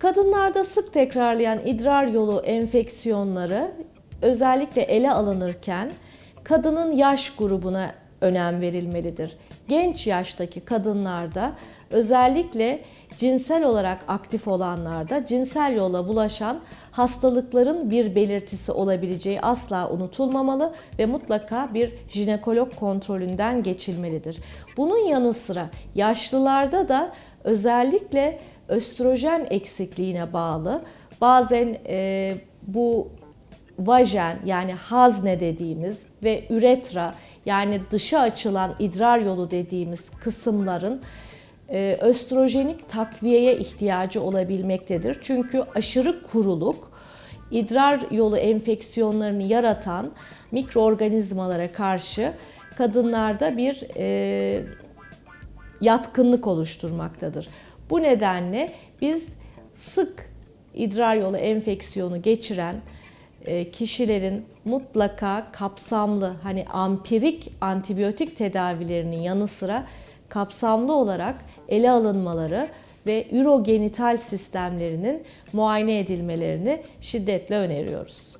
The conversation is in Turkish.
Kadınlarda sık tekrarlayan idrar yolu enfeksiyonları özellikle ele alınırken kadının yaş grubuna önem verilmelidir. Genç yaştaki kadınlarda özellikle cinsel olarak aktif olanlarda cinsel yola bulaşan hastalıkların bir belirtisi olabileceği asla unutulmamalı ve mutlaka bir jinekolog kontrolünden geçilmelidir. Bunun yanı sıra yaşlılarda da özellikle östrojen eksikliğine bağlı bazen e, bu vajen yani hazne dediğimiz ve üretra yani dışa açılan idrar yolu dediğimiz kısımların e, östrojenik takviyeye ihtiyacı olabilmektedir. Çünkü aşırı kuruluk idrar yolu enfeksiyonlarını yaratan mikroorganizmalara karşı kadınlarda bir e, yatkınlık oluşturmaktadır. Bu nedenle biz sık idrar yolu enfeksiyonu geçiren e, kişilerin mutlaka kapsamlı hani ampirik antibiyotik tedavilerinin yanı sıra kapsamlı olarak ele alınmaları ve ürogenital sistemlerinin muayene edilmelerini şiddetle öneriyoruz.